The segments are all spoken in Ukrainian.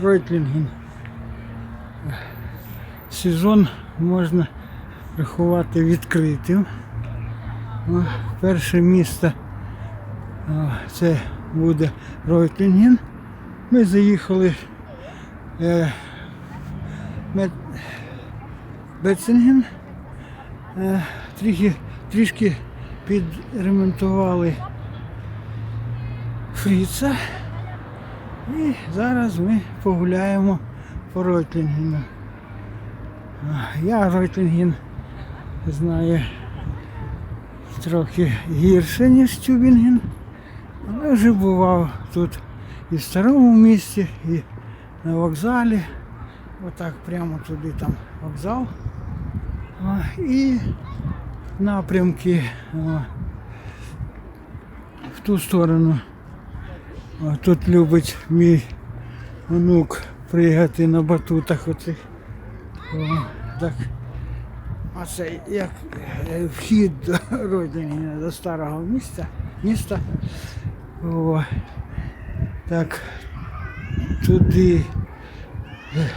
Ройтлінген. Сезон можна рахувати відкритим. Перше місто це буде Ройтлінген. Ми заїхали е, Мет... Е, трішки, трішки підремонтували Фріца. І зараз ми погуляємо по Ройтлінгену. А, Я Ройтлінген знаю трохи гірше, ніж Тюбінген. Але вже бував тут і в старому місті, і на вокзалі. Отак прямо туди там вокзал. І напрямки в ту сторону. О, Тут любить мій онук приїхати на батутах оцих. Так. А це як е, вхід до родини, до старого міста. міста. О, так, туди е,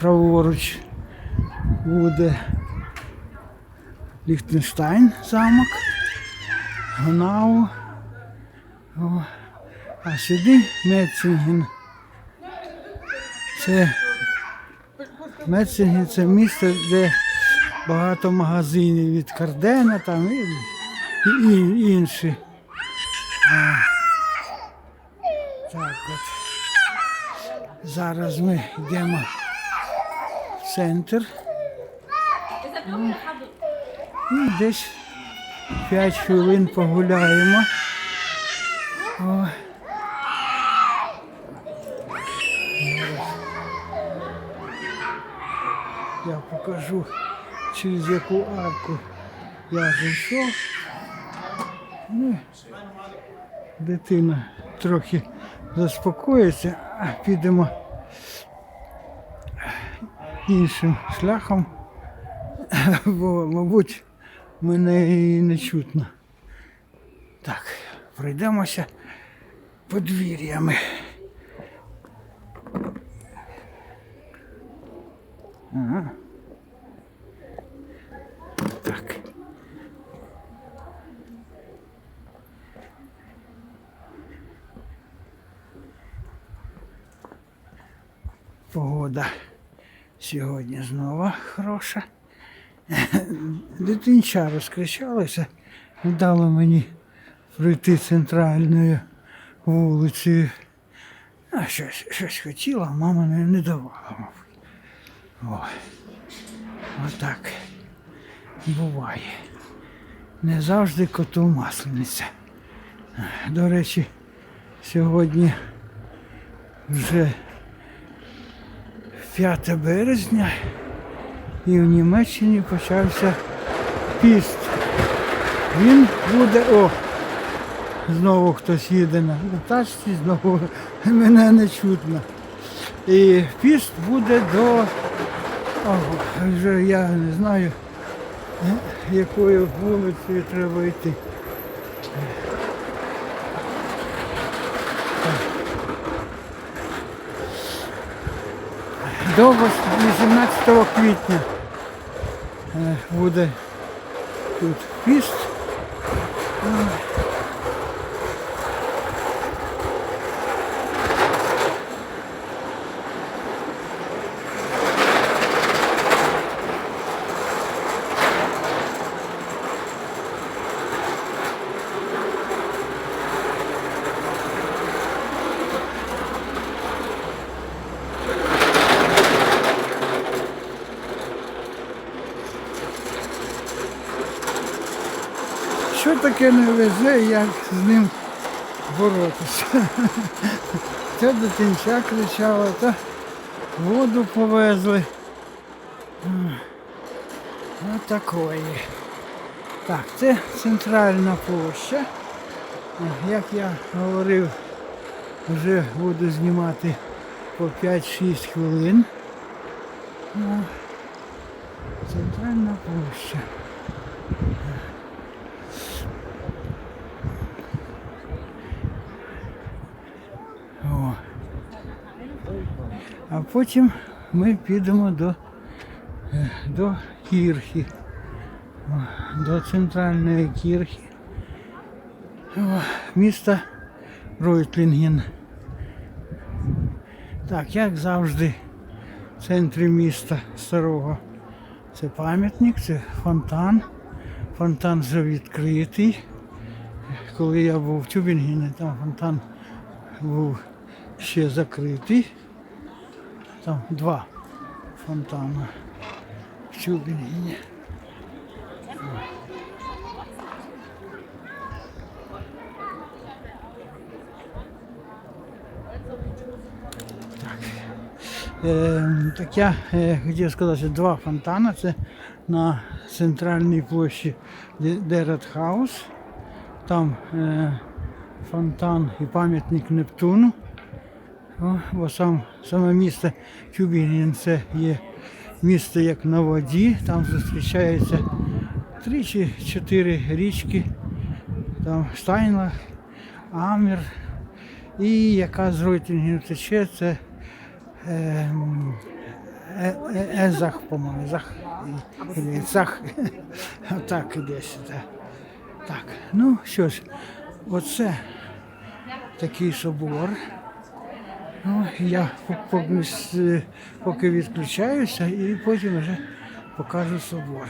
праворуч буде Ліхтенштайн замок, Гнау. А сюди Мецинген. Це Мецинген це місце, де багато магазинів від Кардена там і, і, і інші. А, так от. Зараз ми йдемо в центр. І десь 5 хвилин погуляємо. О. Я покажу, через яку арку я зайшов. Ну, дитина трохи заспокоїться, а підемо іншим шляхом, бо, мабуть, мене і не чутно. Так, пройдемося подвір'ями. Ага. Так. Погода сьогодні знову хороша. Дитинча розкричалася, не дало мені пройти центральною вулицею. А щось, щось хотіла, мама не, не давала. О, отак буває. Не завжди коту маслениця. До речі, сьогодні вже 5 березня і в Німеччині почався піст. Він буде, о, знову хтось їде на тачці, знову мене не чутно. І піст буде до, вже я не знаю, якою вулицею треба йти. До 18 квітня е, буде тут піст. Що таке не везе, як з ним боротися? Це дитинча кричала, то воду повезли. Ось такої. Так, це центральна площа. Як я говорив, вже буду знімати по 5-6 хвилин. Центральна площа. А потім ми підемо до, е, до кірхи, до центральної кірхи міста Ройтлінген. Так, як завжди, в центрі міста старого. Це пам'ятник, це фонтан. Фонтан вже відкритий. Коли я був в Тюбінгені, там фонтан був ще закритий. Там два фонтани в Тюбінгені. Е, так я е, хотів сказати, що два фонтани. Це на центральній площі Дерет Хаус. Там е, фонтан і пам'ятник Нептуну. Бо сам, саме місто Тюбінген це є місто як на воді. Там зустрічаються три чи чотири річки. Там Стайнлах, Амір. І яка з Ройтингів тече, це ем, Е- Е- Езах, по-моєму, Зах. Зах. Так, десь. Так. так. Ну що ж, оце такий собор. Ну, я с- поки відключаюся і потім вже покажу собор.